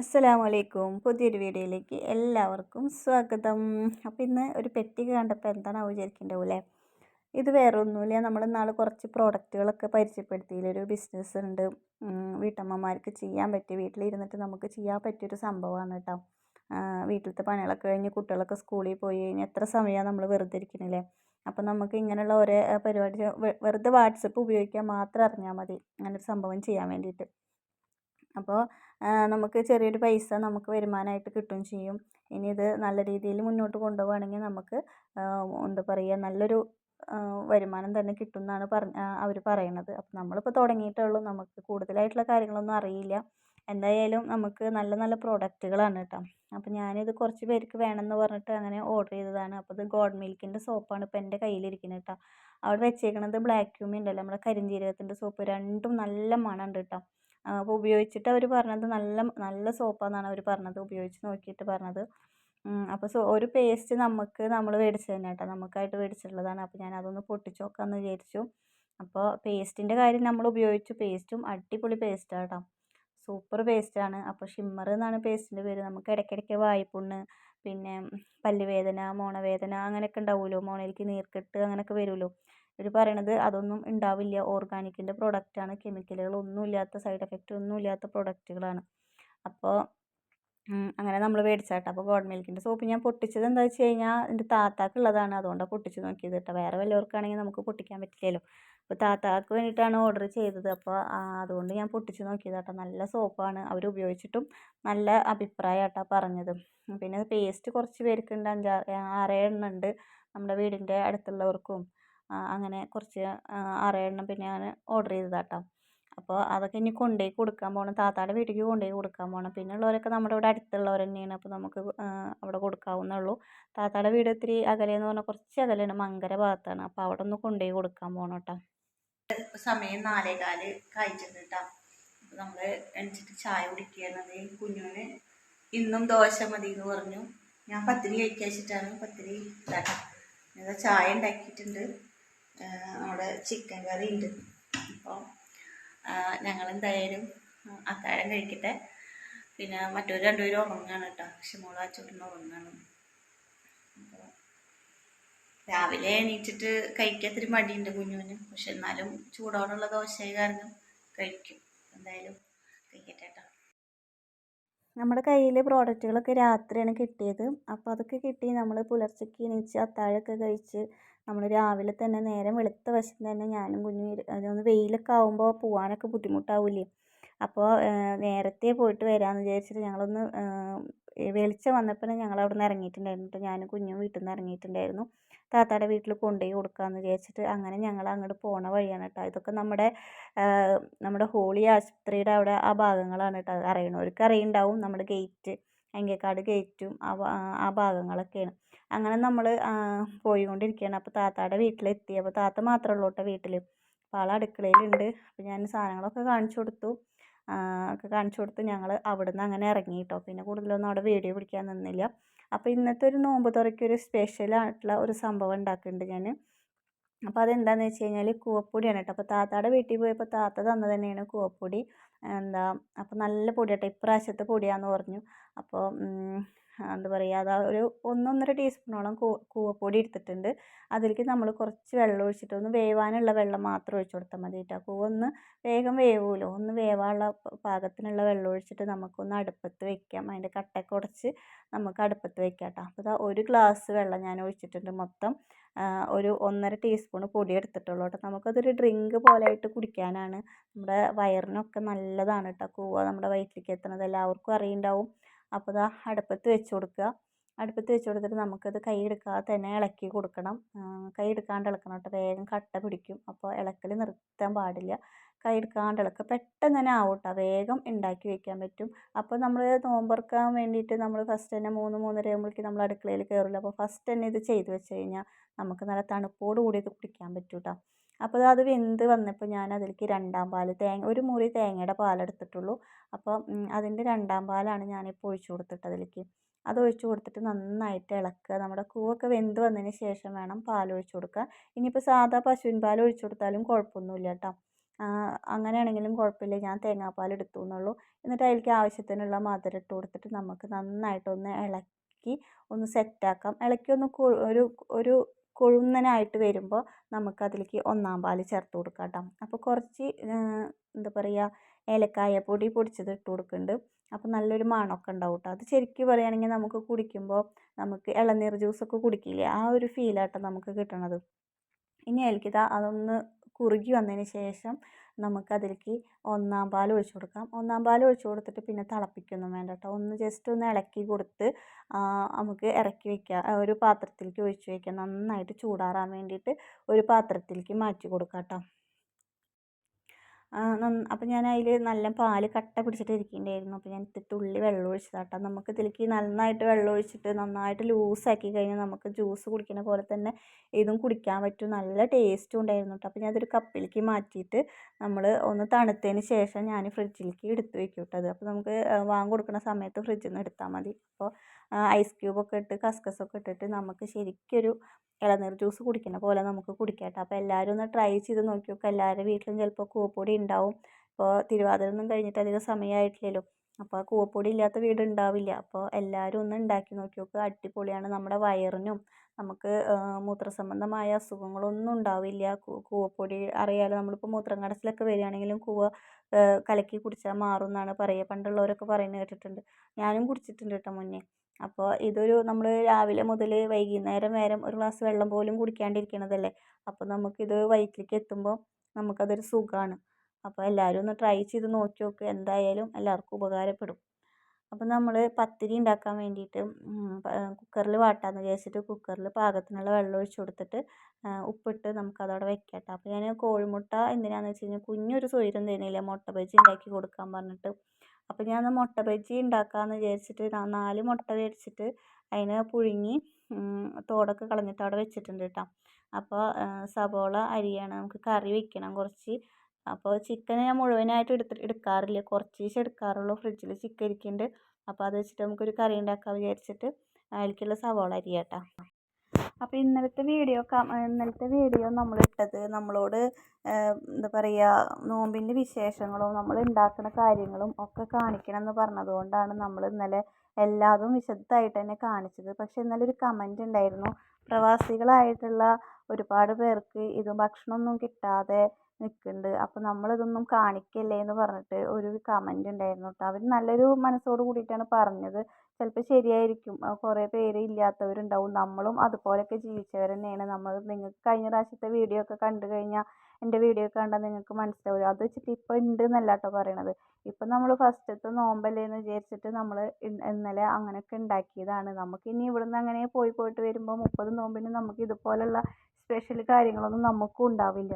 അസ്സലാമു അലൈക്കും പുതിയൊരു വീഡിയോയിലേക്ക് എല്ലാവർക്കും സ്വാഗതം. അപ്പോൾ ഇന്ന് ഒരു പെട്ടി കണ്ടപ്പോൾ എന്താണ് വിചാരിക്കേണ്ടാവൂലേ ഇത് വേറെ ഒന്നുമില്ല നമ്മൾ ഇന്നാൾ കുറച്ച് പ്രോഡക്റ്റുകളൊക്കെ പരിചയപ്പെടുത്തിയില്ല? ഒരു ബിസിനസ് ഉണ്ട്. വീട്ടമ്മമാർക്ക് ചെയ്യാൻ പറ്റിയ വീട്ടിലിരുന്നിട്ട് നമുക്ക് ചെയ്യാൻ പറ്റിയൊരു സംഭവമാണ് കേട്ടോ വീട്ടിലത്തെ പണികളൊക്കെ കഴിഞ്ഞ് കുട്ടികളൊക്കെ സ്കൂളിൽ പോയി കഴിഞ്ഞാൽ എത്ര സമയമാണ് നമ്മൾ വെറുതെ ഇരിക്കണില്ലേ? അപ്പോൾ നമുക്ക് ഇങ്ങനെയുള്ള ഓരോ പരിപാടി വെറുതെ വാട്സപ്പ് ഉപയോഗിക്കാൻ മാത്രം അറിഞ്ഞാൽ മതി. അങ്ങനെ ഒരു സംഭവം ചെയ്യാൻ വേണ്ടിയിട്ട്. അപ്പോൾ നമുക്ക് ചെറിയൊരു പൈസ നമുക്ക് വരുമാനമായിട്ട് കിട്ടുകയും ചെയ്യും. ഇനി ഇത് നല്ല രീതിയിൽ മുന്നോട്ട് കൊണ്ടുപോവുകയാണെങ്കിൽ നമുക്ക് എന്താ പറയുക നല്ലൊരു വരുമാനം തന്നെ കിട്ടും എന്നാണ് പറഞ്ഞ അവർ പറയണത്. അപ്പം നമ്മളിപ്പോൾ തുടങ്ങിയിട്ടേ ഉള്ളൂ നമുക്ക് കൂടുതലായിട്ടുള്ള കാര്യങ്ങളൊന്നും അറിയില്ല. എന്തായാലും നമുക്ക് നല്ല നല്ല പ്രോഡക്റ്റുകളാണ് കേട്ടോ. അപ്പോൾ ഞാനിത് കുറച്ച് പേർക്ക് വേണമെന്ന് പറഞ്ഞിട്ട് അങ്ങനെ ഓർഡർ ചെയ്തതാണ്. അപ്പോൾ ഇത് ഗോഡ് മിൽക്കിന്റെ സോപ്പാണ് ഇപ്പോൾ എന്റെ കയ്യിലിരിക്കുന്നത് കേട്ടോ. അവിടെ വെച്ചേക്കണത് ബ്ലാക്ക് ക്യൂമി ഉണ്ടല്ലോ. നമ്മുടെ കരിഞ്ജീരകത്തിന്റെ സോപ്പ് രണ്ടും നല്ല മണമുണ്ട് കേട്ടോ. അപ്പോൾ ഉപയോഗിച്ചിട്ട് അവർ പറഞ്ഞത് നല്ല നല്ല സോപ്പാണെന്നാണ് അവർ പറഞ്ഞത്. ഉപയോഗിച്ച് നോക്കിയിട്ട് പറഞ്ഞത്. അപ്പോൾ സോ ഒരു പേസ്റ്റ് നമുക്ക് നമ്മൾ മേടിച്ചത് തന്നെ കേട്ടോ. നമുക്കായിട്ട് മേടിച്ചിട്ടുള്ളതാണ് അപ്പോൾ ഞാൻ അതൊന്ന് പൊട്ടിച്ച് നോക്കാമെന്ന് വിചാരിച്ചു. അപ്പോൾ പേസ്റ്റിന്റെ കാര്യം നമ്മൾ ഉപയോഗിച്ചു. പേസ്റ്റും അടിപൊളി പേസ്റ്റാണ് കേട്ടോ. സൂപ്പർ പേസ്റ്റാണ് അപ്പോൾ ഷിമ്മർ എന്നാണ് പേസ്റ്റിന്റെ പേര്. നമുക്ക് ഇടയ്ക്കിടയ്ക്ക് വായ്പുണ്ണ് പിന്നെ പല്ലുവേദന മോണവേദന അങ്ങനെയൊക്കെ ഉണ്ടാവുമല്ലോ. മോണയിലേക്ക് നീർക്കെട്ട് അങ്ങനെയൊക്കെ വരുമല്ലോ. ഇവർ പറയണത് അതൊന്നും ഉണ്ടാവില്ല. ഓർഗാനിക്കിന്റെ പ്രോഡക്റ്റാണ് കെമിക്കലുകളൊന്നും ഇല്ലാത്ത സൈഡ് എഫക്റ്റ് ഒന്നും ഇല്ലാത്ത പ്രോഡക്റ്റുകളാണ് അപ്പോൾ അങ്ങനെ നമ്മൾ മേടിച്ചാട്ടോ അപ്പോൾ ഗോഡ് മിൽക്കിന്റെ സോപ്പ് ഞാൻ പൊട്ടിച്ചത് എന്താ വെച്ച് കഴിഞ്ഞാൽ എന്റെ താത്താക്കുള്ളതാണ് അതുകൊണ്ടാണ് പൊട്ടിച്ച് നോക്കിയത് കേട്ടോ. വേറെ വല്ലവർക്കാണെങ്കിൽ നമുക്ക് പൊട്ടിക്കാൻ പറ്റില്ലല്ലോ. അപ്പോൾ താത്താക്ക് വേണ്ടിയിട്ടാണ് ഓർഡർ ചെയ്തത്. അപ്പോൾ അതുകൊണ്ട് ഞാൻ പൊട്ടിച്ച് നോക്കിയത് കേട്ടോ. നല്ല സോപ്പാണ് അവർ ഉപയോഗിച്ചിട്ടും നല്ല അഭിപ്രായം കേട്ടോ പറഞ്ഞത് പിന്നെ പേസ്റ്റ് കുറച്ച് പേർക്കുണ്ട്. അഞ്ചാറ് ആറേഴെണ്ണം ഉണ്ട് നമ്മുടെ വീടിന്റെ അടുത്തുള്ളവർക്കും. അങ്ങനെ കുറച്ച് ആറേഴെണ്ണം പിന്നെ ഞാൻ ഓർഡർ ചെയ്തതാട്ടോ. അപ്പോൾ അതൊക്കെ ഇനി കൊണ്ടുപോയി കൊടുക്കാൻ പോകണം താത്താടെ വീട്ടിലേക്ക് കൊണ്ടുപോയി കൊടുക്കാൻ പോകണം പിന്നെ ഉള്ളവരൊക്കെ നമ്മുടെ ഇവിടെ അടുത്തുള്ളവർ തന്നെയാണ്. അപ്പോൾ നമുക്ക് അവിടെ കൊടുക്കാവുന്നതേ ഉള്ളൂ. താത്താടെ വീട് ഇത്തിരി അകലെയെന്ന് പറഞ്ഞാൽ കുറച്ച് അകലെയാണ്. മങ്കര ഭാഗത്താണ്. അപ്പോൾ അവിടെ ഒന്ന് കൊണ്ടുപോയി കൊടുക്കാൻ പോകണം കേട്ടോ. സമയം നാലേകാൽ കഴിച്ചിട്ടുണ്ട് കേട്ടോ. അപ്പോൾ നമ്മൾ എണിച്ചിട്ട് ചായ കുടിക്കുന്നത് കുഞ്ഞുവിന് ഇന്നും ദോശ മതി എന്ന് പറഞ്ഞു. ഞാൻ പത്തിരി കഴിക്കാൻ പത്തിരി ഇതാക്കാം ചായ ഉണ്ടാക്കിയിട്ടുണ്ട്. നമ്മുടെ ചിക്കൻ കറി ഉണ്ട് അപ്പോൾ ഞങ്ങൾ എന്തായാലും അത്താഴം കഴിക്കട്ടെ. പിന്നെ മറ്റൊരു രണ്ടുപേരും ഉറങ്ങാണ് കേട്ടോ. പക്ഷെ മോൾ ആ ചുട്ടിന് ഉറങ്ങാണ്. രാവിലെ എണീറ്റിട്ട് കഴിക്കാത്തൊരു മടിയുണ്ട് കുഞ്ഞുവിന് പക്ഷെ എന്നാലും ചൂടോടുള്ള ദോശയായി കാരണം കഴിക്കും. എന്തായാലും കഴിക്കട്ടെ കേട്ടോ. നമ്മുടെ കയ്യിൽ പ്രോഡക്റ്റുകളൊക്കെ രാത്രിയാണ് കിട്ടിയത്. അപ്പോൾ അതൊക്കെ കിട്ടി നമ്മൾ പുലർച്ചയ്ക്ക് എണീച്ച് അത്താഴമൊക്കെ കഴിച്ച് നമ്മൾ രാവിലെ തന്നെ നേരം വെളുത്ത വശം തന്നെ ഞാനും കുഞ്ഞും അതൊന്ന് വെയിലൊക്കെ ആകുമ്പോൾ പോകാനൊക്കെ ബുദ്ധിമുട്ടാവില്ലേ? അപ്പോൾ നേരത്തെ പോയിട്ട് വരാമെന്ന് വിചാരിച്ചിട്ട് ഞങ്ങളൊന്ന് വെളിച്ചം വന്നപ്പോൾ ഞങ്ങൾ അവിടെ നിന്ന് ഇറങ്ങിയിട്ടുണ്ടായിരുന്നു ഞാനും കുഞ്ഞും വീട്ടിൽ നിന്ന് ഇറങ്ങിയിട്ടുണ്ടായിരുന്നു താത്താടെ വീട്ടിൽ കൊണ്ടുപോയി കൊടുക്കാമെന്ന് വിചാരിച്ചിട്ട് അങ്ങനെ ഞങ്ങൾ അങ്ങോട്ട് പോണ വഴിയാണ് കേട്ടോ ഇതൊക്കെ നമ്മുടെ നമ്മുടെ ഹോളി ആശുപത്രിയുടെ അവിടെ ആ ഭാഗങ്ങളാണ് കേട്ടോ അറിയണവർക്ക് അറിയുന്നുണ്ടാവും നമ്മുടെ ഗേറ്റ് അങ്കേക്കാട് ഗേറ്റും ആ ആ ഭാഗങ്ങളൊക്കെയാണ്. അങ്ങനെ നമ്മൾ പോയിക്കൊണ്ടിരിക്കുകയാണ് അപ്പോൾ താത്താടെ വീട്ടിലെത്തി. അപ്പോൾ താത്ത മാത്രമേ ഉള്ളൂ കേട്ടോ വീട്ടിൽ അപ്പോൾ ആൾ അടുക്കളയിലുണ്ട്. അപ്പോൾ ഞാൻ സാധനങ്ങളൊക്കെ കാണിച്ചു കൊടുത്തു. ഒക്കെ കാണിച്ചു കൊടുത്ത്. ഞങ്ങൾ അവിടുന്ന് അങ്ങനെ ഇറങ്ങി കേട്ടോ പിന്നെ കൂടുതലൊന്നും അവിടെ വീഡിയോ പിടിക്കാൻ നിന്നില്ല. അപ്പോൾ ഇന്നത്തെ ഒരു നോമ്പ് തുറയ്ക്ക് ഒരു സ്പെഷ്യലായിട്ടുള്ള ഒരു സംഭവം ഉണ്ടാക്കുന്നുണ്ട് ഞാൻ അപ്പോൾ അതെന്താണെന്ന് വെച്ച് കഴിഞ്ഞാൽ കൂവപ്പൊടിയാണ് കേട്ടോ. അപ്പോൾ താത്താടെ വീട്ടിൽ പോയപ്പോൾ താത്ത തന്നത് തന്നെയാണ് കൂവപ്പൊടി. എന്താ അപ്പോൾ നല്ല പൊടി കേട്ടോ ഇപ്രാവശ്യത്തെ പൊടിയാണെന്ന് പറഞ്ഞു. അപ്പോൾ എന്താ പറയുക അതാ ഒരു ഒന്നൊന്നര ടീസ്പൂണോളം കൂവപ്പൊടി എടുത്തിട്ടുണ്ട്. അതിലേക്ക് നമ്മൾ കുറച്ച് വെള്ളം ഒഴിച്ചിട്ട് ഒന്ന് വേവാനുള്ള വെള്ളം മാത്രം ഒഴിച്ച് കൊടുത്താൽ മതി കേട്ടോ. കൂവ ഒന്ന് വേഗം വേവുമല്ലോ ഒന്ന് വേവാനുള്ള പാകത്തിനുള്ള വെള്ളം ഒഴിച്ചിട്ട് നമുക്കൊന്ന് അടുപ്പത്ത് വെക്കാം. അതിന്റെ കട്ടയൊക്കെ ഉടച്ച് നമുക്ക് അടുപ്പത്ത് വെക്കാം കേട്ടോ. അപ്പോൾ ഇതാ ഒരു ഗ്ലാസ് വെള്ളം ഞാൻ ഒഴിച്ചിട്ടുണ്ട് മൊത്തം. ഒരു ഒന്നര ടീസ്പൂൺ പൊടി എടുത്തിട്ടുള്ളൂ കേട്ടോ. നമുക്കതൊരു ഡ്രിങ്ക് പോലെ ആയിട്ട് കുടിക്കാനാണ്. നമ്മുടെ വയറിനൊക്കെ നല്ലതാണ് കേട്ടോ കൂവ നമ്മുടെ വയറ്റിലേക്ക് എത്തുന്നത്. എല്ലാവർക്കും അറിയുന്നുണ്ടാവും അപ്പോൾ ഇതാ അടുപ്പത്ത് വെച്ച് കൊടുക്കുക. അടുപ്പത്ത് വെച്ച് കൊടുത്തിട്ട് നമുക്കത് കൈ എടുക്കാതെ തന്നെ ഇളക്കി കൊടുക്കണം. കൈ എടുക്കാണ്ട് ഇളക്കണം കേട്ടോ. വേഗം കട്ട പിടിക്കും. അപ്പോൾ ഇളക്കൽ നിർത്താൻ പാടില്ല. കൈ എടുക്കാണ്ട് ഇളക്കുക. പെട്ടെന്ന് തന്നെ ആവും കേട്ടോ. വേഗം ഉണ്ടാക്കി വെക്കാൻ പറ്റും. അപ്പോൾ നമ്മൾ നോമ്പറക്കാൻ വേണ്ടിയിട്ട് നമ്മൾ ഫസ്റ്റ് തന്നെ മൂന്ന് മൂന്നര ആകുമ്പോഴേക്കും നമ്മൾ അടുക്കളയിൽ കയറില്ല. അപ്പോൾ ഫസ്റ്റ് തന്നെ ഇത് ചെയ്ത് വെച്ച് കഴിഞ്ഞാൽ നമുക്ക് നല്ല തണുപ്പോട് കൂടി ഇത് കുടിക്കാൻ പറ്റും കേട്ടോ. അപ്പോൾ അത് വെന്ത് വന്നപ്പോൾ ഞാൻ അതിലേക്ക് രണ്ടാം പാൽ തേങ്ങ ഒരു മുറി തേങ്ങയുടെ പാലെടുത്തിട്ടുള്ളൂ. അപ്പോൾ അതിന്റെ രണ്ടാം പാലാണ് ഞാനിപ്പോൾ ഒഴിച്ച് കൊടുത്തിട്ട് അതിലേക്ക്. അത് ഒഴിച്ച് കൊടുത്തിട്ട് നന്നായിട്ട് ഇളക്കുക. നമ്മുടെ കൂവൊക്കെ വെന്ത് വന്നതിന് ശേഷം വേണം പാൽ ഒഴിച്ച് കൊടുക്കുക ഇനിയിപ്പോൾ സാധാ പശുവിൻ പാൽ ഒഴിച്ച് കൊടുത്താലും കുഴപ്പമൊന്നുമില്ല കേട്ടോ. അങ്ങനെയാണെങ്കിലും കുഴപ്പമില്ല. ഞാൻ തേങ്ങാപ്പാൽ എടുത്തു എന്നുള്ളൂ. എന്നിട്ട് അതിലേക്ക് ആവശ്യത്തിനുള്ള മധുരം ഇട്ട് കൊടുത്തിട്ട് നമുക്ക് നന്നായിട്ടൊന്ന് ഇളക്കി ഒന്ന് സെറ്റാക്കാം ഇളക്കി ഒന്ന് ഒരു ഒരു കൊഴുന്നനായിട്ട് വരുമ്പോൾ നമുക്കതിലേക്ക് ഒന്നാം പാൽ ചേർത്ത് കൊടുക്കാം കേട്ടോ അപ്പോൾ കുറച്ച് എന്താ പറയുക ഏലക്കായ പൊടി പൊടിച്ചത് ഇട്ട് കൊടുക്കുന്നുണ്ട് അപ്പോൾ നല്ലൊരു മണമൊക്കെ ഉണ്ടാവും കേട്ടോ അത് ശരിക്കും പറയുകയാണെങ്കിൽ നമുക്ക് കുടിക്കുമ്പോൾ നമുക്ക് ഇളനീർ ജ്യൂസൊക്കെ കുടിക്കില്ലേ? ആ ഒരു ഫീലാട്ടോ നമുക്ക് കിട്ടണത്. ഇനി അതിലേക്ക് അതൊന്ന് കുറുകി വന്നതിന് ശേഷം നമുക്കതിലേക്ക് ഒന്നാം പാൽ ഒഴിച്ച് കൊടുക്കാം. ഒന്നാം പാൽ ഒഴിച്ച് കൊടുത്തിട്ട് പിന്നെ തിളപ്പിക്കൊന്നും വേണ്ട കേട്ടോ. ഒന്ന് ജസ്റ്റ് ഒന്ന് ഇളക്കി കൊടുത്ത് നമുക്ക് ഇറക്കി വയ്ക്കാം ഒരു പാത്രത്തിലേക്ക് ഒഴിച്ച് വയ്ക്കാം നന്നായിട്ട് ചൂടാറാൻ വേണ്ടിയിട്ട് ഒരു പാത്രത്തിലേക്ക് മാറ്റി കൊടുക്കാം കേട്ടോ. അപ്പോൾ ഞാൻ അതിൽ നല്ല പാൽ കട്ട പിടിച്ചിട്ട് ഇരിക്കുന്നുണ്ടായിരുന്നു അപ്പോൾ ഞാൻ ഉള്ളി വെള്ളം ഒഴിച്ചതാണ് കേട്ടോ നമുക്ക് ഇതിലേക്ക് നന്നായിട്ട് വെള്ളം ഒഴിച്ചിട്ട് നന്നായിട്ട് ലൂസാക്കി കഴിഞ്ഞാൽ നമുക്ക് ജ്യൂസ് കുടിക്കുന്ന പോലെ തന്നെ ഇതും കുടിക്കാൻ പറ്റും. നല്ല ടേസ്റ്റും ഉണ്ടായിരുന്നു കേട്ടോ അപ്പോൾ ഞാനതൊരു കപ്പിലേക്ക് മാറ്റിയിട്ട് നമ്മൾ ഒന്ന് തണുത്തതിന് ശേഷം ഞാൻ ഫ്രിഡ്ജിലേക്ക് എടുത്ത് വെക്കും കേട്ടോ അത്. അപ്പോൾ നമുക്ക് വാങ്ങി കൊടുക്കുന്ന സമയത്ത് ഫ്രിഡ്ജിൽ നിന്ന് എടുത്താൽ മതി. അപ്പോൾ ഐസ് ക്യൂബൊക്കെ ഇട്ട് കസ്കസൊക്കെ ഇട്ടിട്ട് നമുക്ക് ശരിക്കൊരു ഇളനീർ ജ്യൂസ് കുടിക്കുന്ന പോലെ നമുക്ക് കുടിക്കാം കേട്ടോ അപ്പോൾ എല്ലാവരും ഒന്ന് ട്രൈ ചെയ്ത് നോക്കി നോക്കുക എല്ലാവരുടെ വീട്ടിലും ചിലപ്പോൾ കൂവപ്പൊടി ഉണ്ടാവും. ഇപ്പോൾ തിരുവാതിര ഒന്നും കഴിഞ്ഞിട്ട് അധികം സമയമായിട്ടില്ലല്ലോ അപ്പോൾ കൂവപ്പൊടി ഇല്ലാത്ത വീട് ഉണ്ടാവില്ല. അപ്പോൾ എല്ലാവരും ഒന്ന് ഉണ്ടാക്കി നോക്കി നോക്കുക അടിപൊളിയാണ് നമ്മുടെ വയറിനും. നമുക്ക് മൂത്രസംബന്ധമായ അസുഖങ്ങളൊന്നും ഉണ്ടാവില്ല. കൂവപ്പൊടി അറിയാലോ. നമ്മളിപ്പോൾ മൂത്രം കടച്ചിലൊക്കെ വരികയാണെങ്കിലും കൂവ കലക്കി കുടിച്ചാൽ മാറും എന്നാണ് പറയുക പണ്ടുള്ളവരൊക്കെ പറയുന്നത് കേട്ടിട്ടുണ്ട്. ഞാനും കുടിച്ചിട്ടുണ്ട് കേട്ടോ മുന്നേ. അപ്പോൾ ഇതൊരു നമ്മൾ രാവിലെ മുതൽ വൈകുന്നേരം വരെ ഒരു ഗ്ലാസ് വെള്ളം പോലും കുടിക്കാണ്ടിരിക്കണതല്ലേ? അപ്പോൾ നമുക്കിത് വയറ്റിലേക്ക് എത്തുമ്പോൾ നമുക്കതൊരു സുഖമാണ് അപ്പോൾ എല്ലാവരും ഒന്ന് ട്രൈ ചെയ്ത് നോക്കി നോക്ക്. എന്തായാലും എല്ലാവർക്കും ഉപകാരപ്പെടും. അപ്പോൾ നമ്മൾ പത്തിരി ഉണ്ടാക്കാൻ വേണ്ടിയിട്ട് കുക്കറിൽ വാട്ടാന്ന് വിചാരിച്ചിട്ട് കുക്കറിൽ പാകത്തിനുള്ള വെള്ളം ഒഴിച്ച് കൊടുത്തിട്ട് ഉപ്പിട്ട് നമുക്കതവിടെ വെക്കാം കേട്ടോ അപ്പോൾ ഞാൻ കോഴിമുട്ട എന്തിനാണെന്ന് വെച്ച് കഴിഞ്ഞാൽ കുഞ്ഞൊരു സ്വൈരം തരുന്നില്ല. മുട്ട ബജി ഉണ്ടാക്കി കൊടുക്കാൻ പറഞ്ഞിട്ട്. അപ്പോൾ ഞാൻ മുട്ട ബജി ഉണ്ടാക്കാമെന്ന് വിചാരിച്ചിട്ട് നാല് മുട്ട മേടിച്ചിട്ട് അതിനെ പുഴുങ്ങി തോടൊക്കെ കളഞ്ഞിട്ട് അവിടെ വെച്ചിട്ടുണ്ട് കേട്ടോ അപ്പോൾ സവോള അരിയണം നമുക്ക് കറി വെക്കണം കുറച്ച്. അപ്പോൾ ചിക്കൻ ഞാൻ മുഴുവനായിട്ട് എടുത്ത് എടുക്കാറില്ല. കുറച്ച് ദിവസം എടുക്കാറുള്ളൂ. ഫ്രിഡ്ജിൽ ചിക്കൻ ഇരിക്കുന്നുണ്ട് അപ്പോൾ അത് വെച്ചിട്ട് നമുക്കൊരു കറി ഉണ്ടാക്കാൻ വിചാരിച്ചിട്ട് അതിലേക്കുള്ള സവോള അരി കേട്ടോ അപ്പോൾ ഇന്നലത്തെ വീഡിയോ ഇന്നലത്തെ വീഡിയോ നമ്മളിട്ടത് നമ്മളോട് എന്താ പറയുക നോമ്പിന്റെ വിശേഷങ്ങളും നമ്മൾ ഉണ്ടാക്കുന്ന കാര്യങ്ങളും ഒക്കെ കാണിക്കണം എന്ന് പറഞ്ഞതുകൊണ്ടാണ് നമ്മൾ ഇന്നലെ എല്ലാതും വിശദമായിട്ട് തന്നെ കാണിച്ചത്. പക്ഷേ ഇന്നലെ ഒരു കമന്റ് ഉണ്ടായിരുന്നു. പ്രവാസികളായിട്ടുള്ള ഒരുപാട് പേർക്ക് ഇത് ഭക്ഷണമൊന്നും കിട്ടാതെ നിൽക്കുന്നുണ്ട്. അപ്പോൾ നമ്മളിതൊന്നും കാണിക്കല്ലേ എന്ന് പറഞ്ഞിട്ട് ഒരു കമന്റ് ഉണ്ടായിരുന്നു കേട്ടോ. അവർ നല്ലൊരു മനസ്സോട് കൂടിയിട്ടാണ് പറഞ്ഞത്. ചിലപ്പോൾ ശരിയായിരിക്കും. കുറേ പേര് ഇല്ലാത്തവരുണ്ടാവും. നമ്മളും അതുപോലെയൊക്കെ ജീവിച്ചവർ തന്നെയാണ്. നമ്മൾ നിങ്ങൾക്ക് കഴിഞ്ഞ പ്രാവശ്യത്തെ വീഡിയോ ഒക്കെ കണ്ടു കഴിഞ്ഞാൽ എന്റെ വീഡിയോ കണ്ടാൽ നിങ്ങൾക്ക് മനസ്സിലാവും അത് വെച്ചിട്ട് ഇപ്പോൾ ഉണ്ട് എന്നല്ല കേട്ടോ പറയണത്. ഇപ്പം നമ്മൾ ഫസ്റ്റത്തെ നോമ്പല്ലേ എന്ന് വിചാരിച്ചിട്ട് നമ്മൾ ഇന്നലെ അങ്ങനെയൊക്കെ ഉണ്ടാക്കിയതാണ് നമുക്ക് ഇനി ഇവിടുന്ന് അങ്ങനെ പോയി പോയിട്ട് വരുമ്പോൾ മുപ്പത് നോമ്പിന് നമുക്ക് ഇതുപോലുള്ള സ്പെഷ്യൽ കാര്യങ്ങളൊന്നും നമുക്കും ഉണ്ടാവില്ല.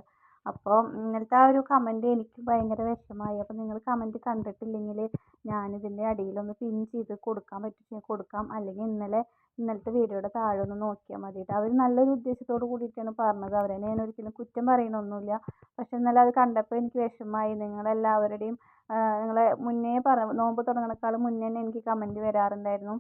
അപ്പോൾ ഇന്നലത്തെ ആ ഒരു കമന്റ് എനിക്ക് ഭയങ്കര വിഷമമായി. അപ്പോൾ നിങ്ങൾ കമന്റ് കണ്ടിട്ടില്ലെങ്കിൽ ഞാനിതിന്റെ അടിയിലൊന്ന് പിൻ ചെയ്ത് കൊടുക്കാൻ പറ്റുമെങ്കിൽ കൊടുക്കാം. അല്ലെങ്കിൽ ഇന്നലെ ഇന്നലത്തെ വീഡിയോയുടെ താഴെ ഒന്ന് നോക്കിയാൽ മതി അവർ നല്ലൊരു ഉദ്ദേശത്തോട് കൂടിയിട്ടാണ് പറഞ്ഞത്. അവരെ ഞാൻ ഒരിക്കലും കുറ്റം പറയണമൊന്നുമില്ല പക്ഷെ ഇന്നലെ അത് കണ്ടപ്പോൾ എനിക്ക് വിഷമമായി. നിങ്ങളെല്ലാവരുടെയും നിങ്ങളെ മുന്നേ പറ നോമ്പ് തുടങ്ങണേക്കാളും മുന്നേ തന്നെ എനിക്ക് കമന്റ് വരാറുണ്ടായിരുന്നു.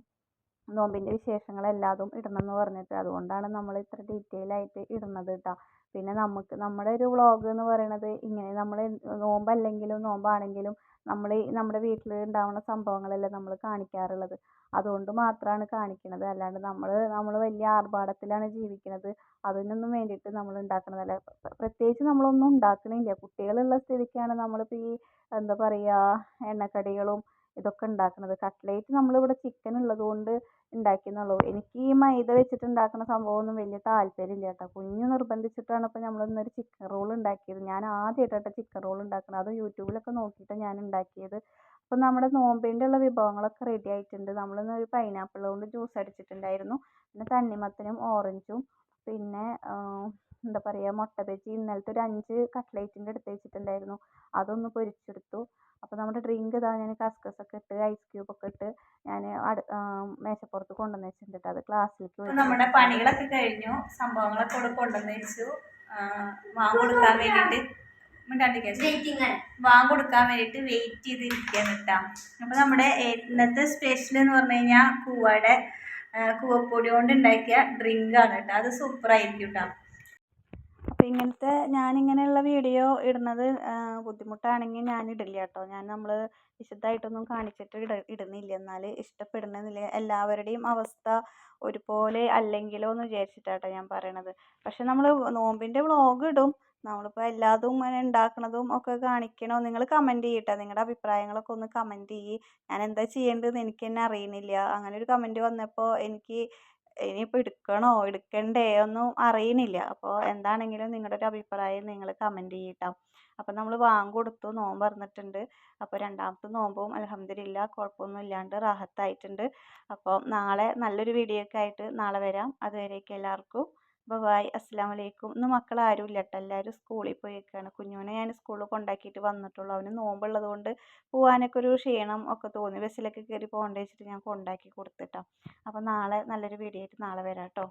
നോമ്പിന്റെ വിശേഷങ്ങളെല്ലാതും ഇടണം എന്ന് പറഞ്ഞിട്ട്. അതുകൊണ്ടാണ് നമ്മൾ ഇത്ര ഡീറ്റെയിൽ ആയിട്ട് ഇടുന്നത് കേട്ടോ പിന്നെ നമുക്ക് നമ്മുടെ ഒരു വ്ളോഗ് എന്ന് പറയണത് ഇങ്ങനെ നമ്മൾ നോമ്പല്ലെങ്കിലും നോമ്പാണെങ്കിലും നമ്മൾ നമ്മുടെ വീട്ടിൽ ഉണ്ടാവുന്ന സംഭവങ്ങളല്ലേ നമ്മൾ കാണിക്കാറുള്ളത്. അതുകൊണ്ട് മാത്രമാണ് കാണിക്കുന്നത് അല്ലാണ്ട് നമ്മൾ നമ്മൾ വലിയ ആർഭാടത്തിലാണ് ജീവിക്കുന്നത് അതിനൊന്നും വേണ്ടിയിട്ട് നമ്മൾ ഉണ്ടാക്കുന്നതല്ല പ്രത്യേകിച്ച് നമ്മളൊന്നും ഉണ്ടാക്കണില്ല. കുട്ടികളുള്ള സ്ഥിതിക്കാണ് നമ്മളിപ്പോൾ ഈ എന്താ പറയുക എണ്ണക്കടികളും ഇതൊക്കെ ഉണ്ടാക്കുന്നത്. കട്ട്ലേറ്റ് നമ്മളിവിടെ ചിക്കൻ ഉള്ളത് കൊണ്ട് ഉണ്ടാക്കിയെന്നുള്ളൂ എനിക്ക് ഈ മൈദ വെച്ചിട്ട് ഉണ്ടാക്കുന്ന സംഭവമൊന്നും വലിയ താല്പര്യമില്ല കേട്ടോ. കുഞ്ഞ് നിർബന്ധിച്ചിട്ടാണ് ഇപ്പോൾ നമ്മളിന്നൊരു ചിക്കൻ റോൾ ഉണ്ടാക്കിയത്. ഞാൻ ആദ്യമായിട്ടാണ് ചിക്കൻ റോൾ ഉണ്ടാക്കുന്നത്. അത് യൂട്യൂബിലൊക്കെ നോക്കിയിട്ടാണ് ഞാൻ ഉണ്ടാക്കിയത്. അപ്പോൾ നമ്മുടെ നോമ്പിന്റെ ഉള്ള വിഭവങ്ങളൊക്കെ റെഡി ആയിട്ടുണ്ട്. നമ്മളിന്ന് ഒരു പൈനാപ്പിൾ കൊണ്ട് ജ്യൂസ് അടിച്ചിട്ടുണ്ടായിരുന്നു. പിന്നെ തണ്ണിമത്തനും ഓറഞ്ചും പിന്നെ എന്താ പറയുക മുട്ട ബജി ഇന്നലത്തെ ഒരു അഞ്ച് കട്ട്ലേറ്റിന്റെ അടുത്ത് വെച്ചിട്ടുണ്ടായിരുന്നു. അതൊന്ന് പൊരിച്ചെടുത്തു. അപ്പോൾ നമ്മുടെ ഡ്രിങ്ക് ഇതാ ഞാൻ കസ്കസൊക്കെ ഇട്ട് ഐസ് ക്യൂബ് ഒക്കെ ഇട്ട് ഞാൻ അടു മേശപ്പുറത്ത് കൊണ്ടുവന്ന് വെച്ചിട്ടുണ്ട്. കേട്ടോ അത് ക്ലാസ്സിലേക്ക് നമ്മുടെ പണികളൊക്കെ കഴിഞ്ഞു. സംഭവങ്ങളൊക്കെ കൂടെ കൊണ്ടുവന്ന് വെച്ചു. വാങ്ങ് കൊടുക്കാൻ വേണ്ടിയിട്ട് വാങ്ങ് കൊടുക്കാൻ വേണ്ടിയിട്ട് വെയിറ്റ് ചെയ്തിരിക്കുകയാണ് കേട്ടോ അപ്പോൾ നമ്മുടെ ഇന്നത്തെ സ്പെഷ്യൽ എന്ന് പറഞ്ഞു കഴിഞ്ഞാൽ കൂവയുടെ കൂവപ്പൊടി കൊണ്ട് ഉണ്ടാക്കിയ ഡ്രിങ്കാണ് കേട്ടോ അത് സൂപ്പറായിരിക്കും കേട്ടോ അപ്പോൾ ഇങ്ങനത്തെ ഞാനിങ്ങനെയുള്ള വീഡിയോ ഇടുന്നത് ബുദ്ധിമുട്ടാണെങ്കിൽ ഞാൻ ഇടില്ല കേട്ടോ. ഞാൻ നമ്മൾ വിശദമായിട്ടൊന്നും കാണിച്ചിട്ട് ഇട ഇടുന്നില്ല. എന്നാൽ ഇഷ്ടപ്പെടുന്നില്ല എല്ലാവരുടെയും അവസ്ഥ ഒരുപോലെ അല്ലെങ്കിലോ എന്ന് വിചാരിച്ചിട്ടാട്ടോ ഞാൻ പറയണത്. പക്ഷെ നമ്മൾ നോമ്പിന്റെ വ്ളോഗ് ഇടും. നമ്മളിപ്പോൾ എല്ലാതും ഇങ്ങനെ ഉണ്ടാക്കണതും ഒക്കെ കാണിക്കണോ? നിങ്ങൾ കമന്റ് ചെയ്യട്ടെ. നിങ്ങളുടെ അഭിപ്രായങ്ങളൊക്കെ ഒന്ന് കമന്റ് ചെയ്യ്. ഞാൻ എന്താ ചെയ്യേണ്ടതെന്ന് എനിക്ക് തന്നെ അറിയുന്നില്ല അങ്ങനെ ഒരു കമന്റ് വന്നപ്പോൾ എനിക്ക് ഇനിയിപ്പോൾ എടുക്കണോ? എടുക്കണ്ടേ? ഒന്നും അറിയണില്ല. അപ്പോൾ എന്താണെങ്കിലും നിങ്ങളുടെ ഒരു അഭിപ്രായം നിങ്ങൾ കമന്റ് ചെയ്യട്ടോ. അപ്പോൾ നമ്മൾ വാങ്ങ് കൊടുത്തു നോമ്പ് തുറന്നിട്ടുണ്ട്. അപ്പോൾ രണ്ടാമത്തെ നോമ്പും അലഹമില്ല കുഴപ്പമൊന്നും ഇല്ലാണ്ട് റാഹത്തായിട്ടുണ്ട്. അപ്പോൾ നാളെ നല്ലൊരു വീഡിയോ ഒക്കെ ആയിട്ട് നാളെ വരാം. അതുവരേക്കും എല്ലാവർക്കും ബൈ അസ്സലാമു അലൈക്കും. ഇന്ന് മക്കൾ ആരും ഇല്ല കേട്ടോ എല്ലാവരും സ്കൂളിൽ പോയേക്കാണ്. കുഞ്ഞുവിനെ ഞാൻ സ്കൂളിൽ കൊണ്ടാക്കിയിട്ട് വന്നിട്ടുള്ളൂ. അവന് നോമ്പുള്ളത് കൊണ്ട് പോകാനൊക്കെ ഒരു ക്ഷീണം ഒക്കെ തോന്നി. ബസ്സിലൊക്കെ കയറി പോകേണ്ട വെച്ചിട്ട് ഞാൻ കൊണ്ടാക്കി കൊടുത്തിട്ടോ. അപ്പോൾ നാളെ നല്ലൊരു വീഡിയോ ആയിട്ട് നാളെ വരാം കേട്ടോ